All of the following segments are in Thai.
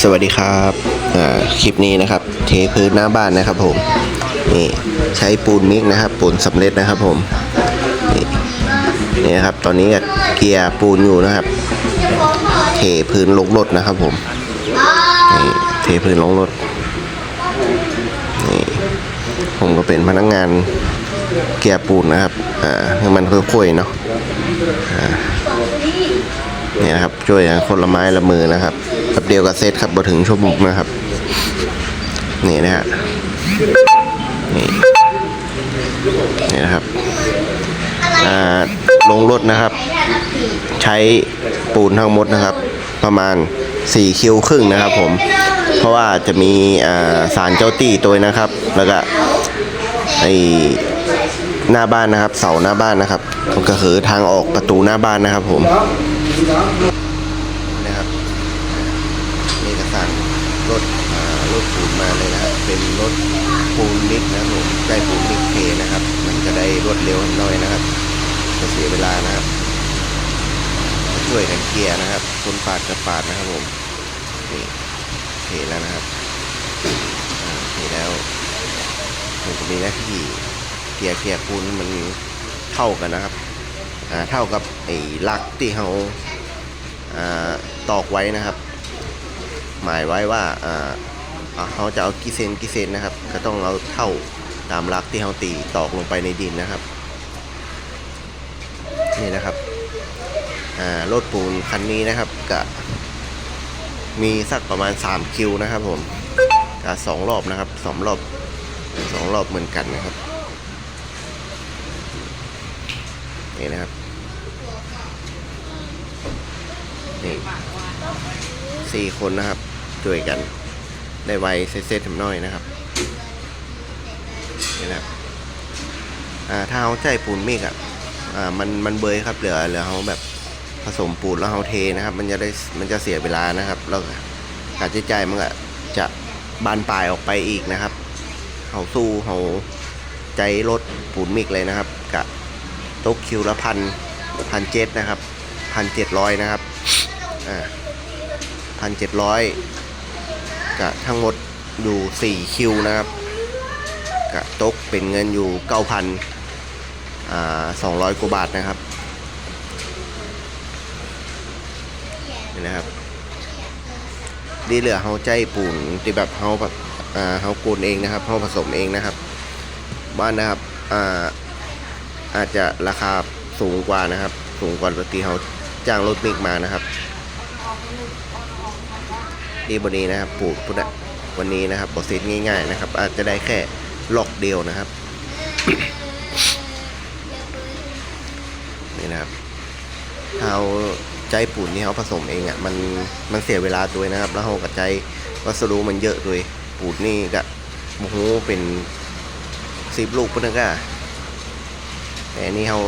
สวัสดีครับคลิปนี้นะครับ เทพื้นหน้าบ้านนะครับผมนี่ใช้ปูนมิกนะครับ ปูนสำเร็จนะครับผมนี่นี่นะครับตอนนี้ก็เกียร์ปูนอยู่นะครับ เทพื้นลงรถนะครับผมนี่เทพื้นลงรถนี่ผมก็เป็นพนักงานเกียร์ปูนนะครับอ่ามันค่อยๆเนาะนี่นะครับช่วยคนละไม้ละมือนะครับ แป๊บเดียวก็เซตครับมาถึงชั่วโมงนะครับ นี่นะฮะนี่นี่นะครับอ่าลงรถนะครับ ใช้ปูนทั้งหมดนะครับ ประมาณ 4 คิวครึ่งนะครับผม เพราะว่าจะมีอ่าสารเจ้าตี้ตัวนะครับ แล้วก็ไอหน้าบ้านนะครับ เสาหน้าบ้านนะครับ ก็คือทางออกประตูหน้าบ้านนะครับผม นะครับนี่ก็สั่ง รถรถปูนมาเลยนะครับเป็นรถปูนมิกนะผมได้ปูนมิกเทนะครับ มันจะได้รวดเร็วหน่อยนะครับจะเสียเวลานะครับ ช่วยกันเกียร์นะครับคนปาดกับปาดนะครับผมนี่เทแล้วนะครับเทแล้วผมก็มีหน้าที่เกียร์เกียร์ปูนมันเท่ากันนะครับเท่ากับไอ้ลักที่เขาตอกไว้นะครับ หมายไว้ว่าอ่าเขาจะเอากี่เซนกี่เซนนะครับ ก็ต้องเอาเท่าตามลักที่เขาตีตอกลงไปในดินนะครับ นี่นะครับอ่ารถปูนคันนี้นะครับก็มีสักประมาณ 3 คิวนะครับผมก็สองรอบนะครับสองรอบสองรอบเหมือนกันนะครับนี่นะครับนี่สี่คนนะครับ ช่วยกันได้ไวเซตๆทำน้อยนะครับนี่นะครับอ่าถ้าเขาใช้ปูนมิกอะอ่ามันมันเบยครับเหลือเหลือเขาแบบผสมปูนแล้วเขาเทนะครับ มันจะได้มันจะเสียเวลานะครับแล้วการใช้จ่ายมันก็จะบานปลายออกไปอีกนะครับเขาสู้เขาใจลดปูนมิกเลยนะครับกะตกคิวละพันพันเจ็ดนะครับพันเจ็ดร้อยนะครับอ่าพันเจ็ดร้อย กะทั้งหมดอยู่สี่คิวนะครับกะตกเป็นเงินอยู่เก้าพันอ่าสองร้อยกว่าบาทนะครับนี่นะครับ ดีเหลือเฮาใจปูนที่แบบเฮาแบบอ่าเฮากูนเองนะครับเฮาผสมเองนะครับ บ้านนะครับอ่าอาจจะราคาสูงกว่านะครับ สูงกว่าปกติเฮาจ้างรถมิกมานะครับ ดีบนนี้นะครับปลูกพุทธวันนี้นะครับบอสิทง่ายๆนะครับ อาจจะได้แค่ลอกเดียวนะครับ นี่นะครับเราใจปูนที่เขาผสมเองอะมันมันเสียเวลาด้วยนะครับ แล้วเรากับใจวัสดุมันเยอะด้วยปูนนี่ก็โอ้โหเป็นสิบลูกพุ่นนะก็แต่นี่เรา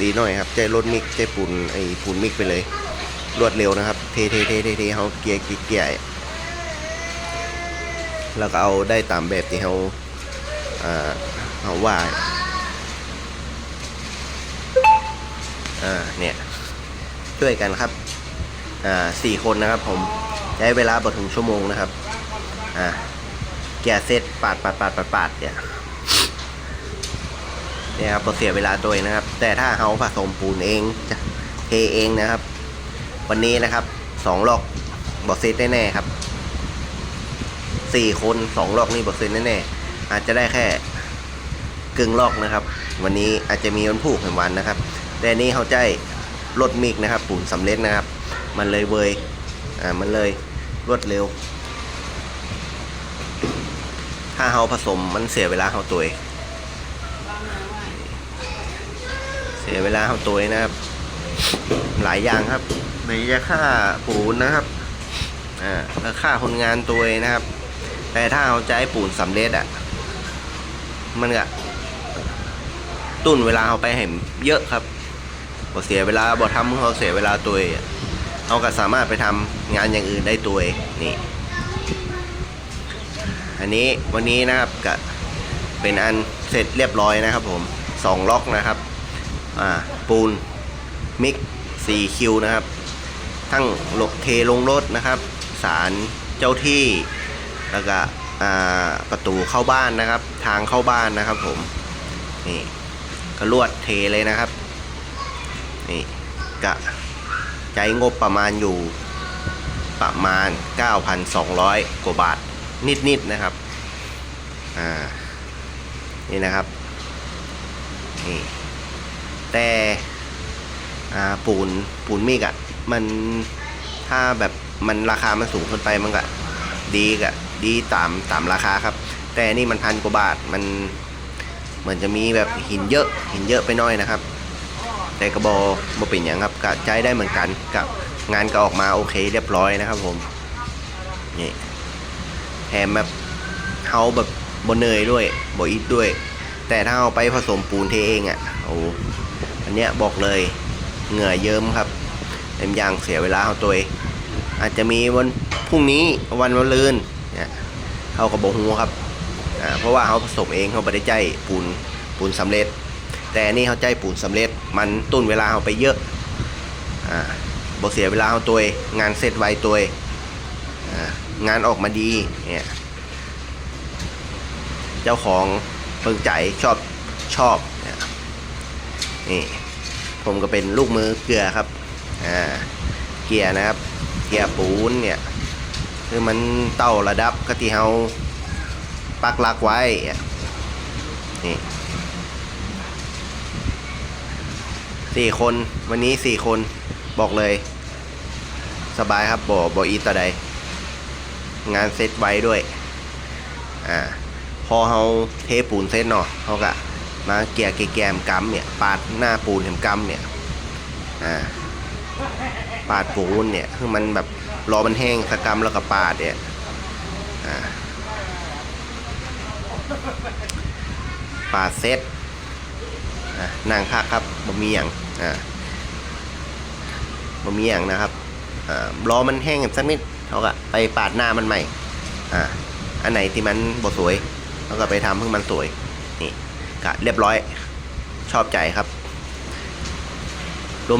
ดีหน่อยครับ ใจรถมิกใจปูนไอ้ปูนมิกไปเลย รวดเร็วนะครับ เทเทเทเทเทเขาเกียร์เกียร์เกียร์แล้วก็เอาได้ตามแบบที่เขาเขาว่าอ่าเนี่ยช่วยกันครับอ่าสี่คนนะครับผมใช้เวลาบถึงชั่วโมงนะครับอ่าแกะเซตปาดปาดปาดปาดปาดเนี่ยเนี่ยครับเสียเวลาตัวเองนะครับ แต่ถ้าเขาผสมปูนเองจะเทเองนะครับ วันนี้นะครับสองล็อกบอสเซตแน่ๆครับสี่คนสองล็อกนี่บอสเซตแน่ๆอาจจะได้แค่กึ่งล็อกนะครับ วันนี้อาจจะมีวันผูกแห่งวันนะครับ แต่นี้เขาใจรถมิกนะครับปูนสำเร็จนะครับ มันเลยเวยอ่ามันเลยรวดเร็ว ถ้าเขาผสมมันเสียเวลาเขาตัวเสียเวลาเขาตัวนะครับ หลายอย่างครับ ไหนจะค่าปูนนะครับอ่าแล้วค่าคนงานตัวเองนะครับ แต่ถ้าเอาใจปูนสำเร็จอะ มันก็ตุนเวลาเอาไปเห็นเยอะครับบ่เสียเวลาบ่ทำเขาเสียเวลาตัวเองเขาก็สามารถไปทำงานอย่างอื่นได้ตัวเองนี่อันนี้วันนี้นะครับก็เป็นอันเสร็จเรียบร้อยนะครับผมสองล็อกนะครับ อ่า ปูนมิก 4คิวนะครับ ทั้งเทลงรถนะครับศาลเจ้าที่ แล้วก็ประตูเข้าบ้านนะครับ ทางเข้าบ้านนะครับผม นี่ก็ลวดเทเลยนะครับ นี่กะใจงบประมาณอยู่ประมาณ 9,200 กว่าบาทนิดๆนะครับ อ่า นี่นะครับ นี่ แต่ อ่า ปูน ปูนมิกอะ มันถ้าแบบมันราคามันสูงขึ้นไปมันก็ดีกะดีตามตามราคาครับ แต่นี่มันพันกว่าบาทมันเหมือนจะมีแบบหินเยอะหินเยอะไปน่อยนะครับ แต่กระบอกบ่เป็นอย่างครับก็ใช้ได้เหมือนกันกับงานก็ออกมาโอเคเรียบร้อยนะครับผมนี่แถมแบบเฮาแบบบนเนยด้วยบอิดด้วย แต่ถ้าเอาไปผสมปูนเทเองอะ่ะโอ้อันเนี้ยบอกเลยเหงื่อเยิ้มครับ เต็มอยางเสียเวลาเอาตัวเองอาจจะมีวันพรุ่งนี้วันวันลืนเนี่ยเขากระบอกหูครับเพราะว่าเขาผสมเองเขาไม่ได้ใจปูนปูนสำเร็จ แต่อันนี่เขาใจปูนสำเร็จ มันตุ้นเวลาเขาไปเยอะอ่าบเสียเวลาเขาตัวงานเสร็จไวตัวงานออกมาดีเนี่ยเจ้าของเพิ่งใจชอบชอบนี่ผมก็เป็นลูกมือเกลือครับ อ่าเกียร์นะครับ เกียร์ปูนเนี่ยคือมันเต้าระดับกที่เฮาปักลักไว้นี่สี่คนวันนี้สี่คนบอกเลย สบายครับบ่บ่อีตาใด งานเซตไว้ด้วย อ่า พอเฮาเทปูนเซตเนาะเขาก็มาเกียร์แกมกำเนี่ย ปาดหน้าปูนเห็มกำเนี่ย อ่า ปาดปูนเนี่ยคือมันแบบรอมันแห้งสกกำแล้วก็ปาดเนี่ยปาดเซ็ตอะนางพักครับบะมีอย่างอ่าบะมีอย่างนะครับอรอมันแห้งสักนิดเขาก็ไปปาดหน้ามันใหม่อ,อันไหนที่มันบดสวยเขาก็ไปทำให้มันสวยนี่กะเรียบร้อยชอบใจครับ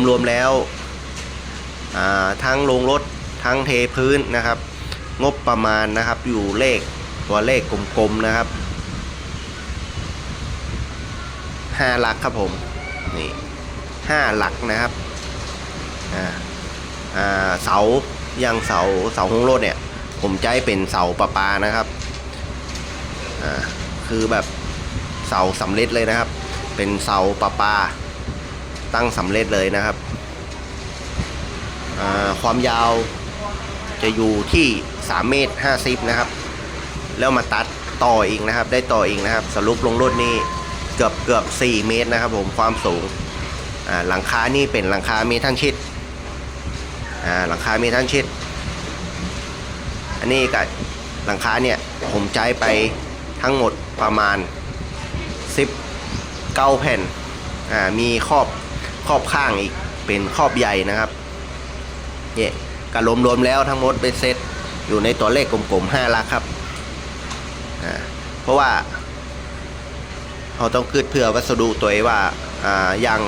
รวมๆแล้ว ทั้งลงรถทั้งเทพื้นนะครับ งบประมาณนะครับอยู่เลขตัวเลขกลมๆนะครับห้าหลักครับผมนี่ห้าหลักนะครับเสาอย่างเสาเสาของรถเนี่ย ผมใจเป็นเสาประปานะครับคือแบบเสาสำเร็จเลยนะครับ เป็นเสาประปาตั้งสำเร็จเลยนะครับ ความยาวจะอยู่ที่ 3 เมตร50นะครับ แล้วมาตัดต่ออีกนะครับ ได้ต่ออีกนะครับ สรุปลงรถนี่เกือบเกือบ4 เมตรนะครับผมความสูงหลังคานี่เป็นหลังคาเมทัลชิดหลังคาเมทัลชิดอันนี้กับหลังคาเนี่ยผมใช้ไปทั้งหมดประมาณ 19 แผ่นมีครอบครอบข้างอีกเป็นครอบใหญ่นะครับ เนี่ยก็รวมๆแล้วทั้งหมดเป็นเซตอยู่ในตัวเลขกลมๆ5ลักครับเพราะว่าเราต้องคิดเพื่อวัสดุตัวเองว่าอ่าอย่าง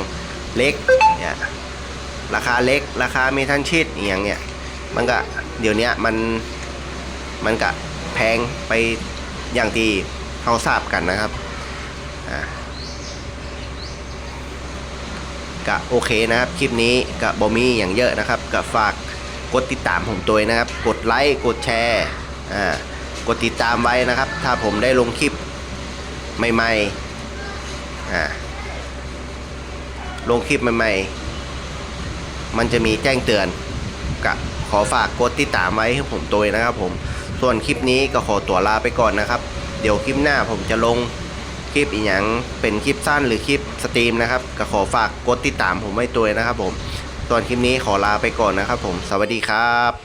เล็กเนี่ยราคาเล็กราคาเมทัลชีตอย่างเนี้ยมันก็เดี๋ยวนี้มันมันก็แพงไปอย่างที่เราทราบกันนะครับอ่า ก็โอเคนะครับ คลิปนี้ก็บอมีอย่างเยอะนะครับก็ฝากกดติดตามผมตัวนะครับ กดไลค์กดแชร์อ่ากดติดตามไว้นะครับ ถ้าผมได้ลงคลิปใหม่ๆอ่าลงคลิปใหม่ๆ มันจะมีแจ้งเตือนกะขอฝากกดติดตามไว้ให้ผมตัวนะครับผมส่วนคลิปนี้ก็ขอตัวลาไปก่อนนะครับ เดี๋ยวคลิปหน้าผมจะลง คลิปอีกอย่างเป็นคลิปสั้นหรือคลิปสตรีมนะครับก็ขอฝากกดติดตามผมไว้ตัวนะครับผมส่วนคลิปนี้ขอลาไปก่อนนะครับผม สวัสดีครับ